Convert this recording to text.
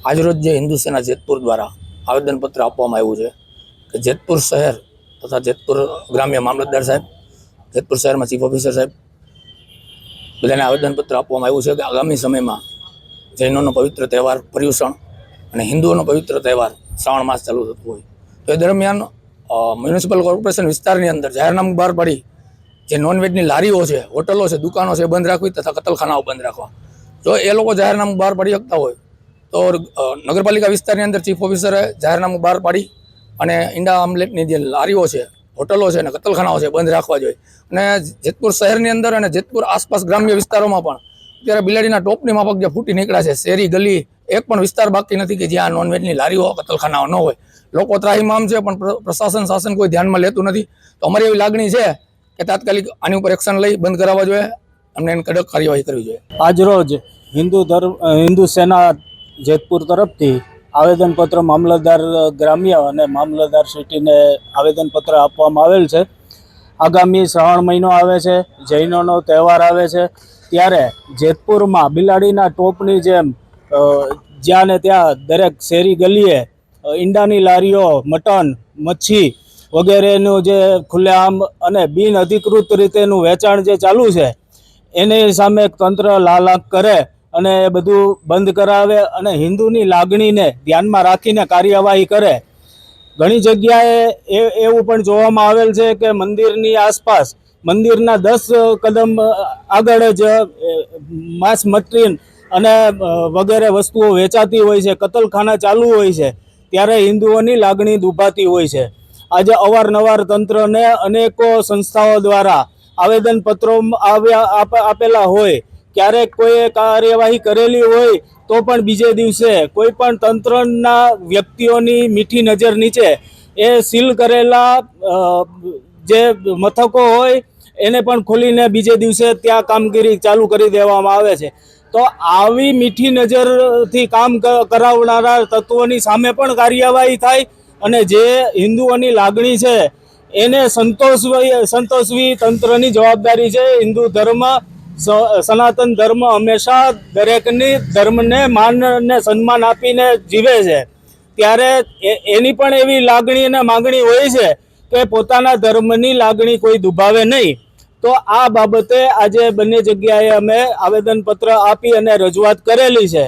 આજરોજ જે હિન્દુ સેના જેતપુર દ્વારા આવેદનપત્ર આપવામાં આવ્યું છે કે જેતપુર શહેર તથા જેતપુર ગ્રામ્ય મામલતદાર સાહેબ, જેતપુર શહેરમાં ચીફ ઓફિસર સાહેબ બધાને આવેદનપત્ર આપવામાં આવ્યું છે કે આગામી સમયમાં જૈનોનો પવિત્ર તહેવાર પર્યુષણ અને હિન્દુઓનો પવિત્ર તહેવાર શ્રાવણ માસ ચાલુ થતું હોય. તો એ દરમિયાન મ્યુનિસિપલ કોર્પોરેશન વિસ્તારની અંદર જાહેરનામું બહાર પાડી જે નોનવેજની લારીઓ છે, હોટલો છે, દુકાનો છે બંધ રાખવી તથા કતલખાનાઓ બંધ રાખવા. જો એ લોકો જાહેરનામું બહાર પાડી શકતા હોય તો નગરપાલિકા વિસ્તારની અંદર ચીફ ઓફિસરે જાહેરનામું બહાર પાડી અને ઈંડા આમલેટની જે લારીઓ છે, હોટલો છે અને કતલખાનાઓ છે બંધ રાખવા જોઈએ. અને જેતપુર શહેરની અંદર અને જેતપુર આસપાસ ગ્રામ્ય વિસ્તારોમાં પણ અત્યારે બિલાડીના ટોપની માફક જે ફૂટી નીકળ્યા છે, શેરી, ગલી, એક પણ વિસ્તાર બાકી નથી કે જ્યાં નોનવેજની લારીઓ, કતલખાનાઓ ન હોય. લોકો ત્રાહીમામ છે, પણ પ્રશાસન, શાસન કોઈ ધ્યાનમાં લેતું નથી. તો અમારી એવી લાગણી છે કે તાત્કાલિક આની ઉપર એક્શન લઈ બંધ કરાવવા જોઈએ. અમને એની કડક કાર્યવાહી કરવી જોઈએ. આજરોજ હિન્દુ ધર્મ હિન્દુ સેના જેતપુર તરફથી આવેદનપત્ર મામલતદાર ગ્રામ્ય અને મામલતદાર સિટીને આવેદનપત્ર આપવામાં આવેલ છે. આગામી શ્રાવણ મહિનો આવે છે, જૈનોનો તહેવાર આવે છે, ત્યારે જેતપુરમાં બિલાડીના ટોપની જેમ જ્યાં ને ત્યાં દરેક શેરી ગલીએ ઈંડાની લારીઓ, મટન, મચ્છી વગેરેનું જે ખુલ્લેઆમ અને બિન અધિકૃત રીતેનું વેચાણ જે ચાલુ છે, એની સામે તંત્ર લાલાક કરે અને એ બધું બંધ કરાવે અને હિન્દુની લાગણીને ધ્યાનમાં રાખીને કાર્યવાહી કરે. ઘણી જગ્યાએ એ, એવું પણ જોવામાં આવેલ છે કે મંદિરની આસપાસ, મંદિરના દસ કદમ આગળ જ માંસ મટરીન અને વગેરે વસ્તુઓ વેચાતી હોય છે, કતલખાના ચાલુ હોય છે, ત્યારે હિન્દુઓની લાગણી દુભાતી હોય છે. આજે અવારનવાર તંત્રને અનેકો સંસ્થાઓ દ્વારા આવેદનપત્રો આપેલા હોય ક્યારેક કોઈએ કાર્યવાહી કરેલી હોય તો પણ બીજે દિવસે કોઈ પણ તંત્રના વ્યક્તિઓની મીઠી નજર નીચે એ સીલ કરેલા જે મથકો હોય એને પણ ખોલીને બીજે દિવસે ત્યાં કામગીરી ચાલુ કરી દેવામાં આવે છે. તો આવી મીઠી નજરથી કામ કરાવનારા તત્વોની સામે પણ કાર્યવાહી થાય અને જે હિન્દુઓની લાગણી છે એને સંતોષવી સંતોષવી તંત્રની જવાબદારી છે. હિન્દુ ધર્મ સનાતન ધર્મ હંમેશા દરેકની ધર્મને માન અને સન્માન આપીને જીવે છે. ત્યારે એની પણ એવી લાગણી અને માગણી હોય છે કે પોતાના ધર્મની લાગણી કોઈ દુભાવે નહીં. તો આ બાબતે આજે બંને જગ્યાએ અમે આવેદનપત્ર આપી અને રજૂઆત કરેલી છે.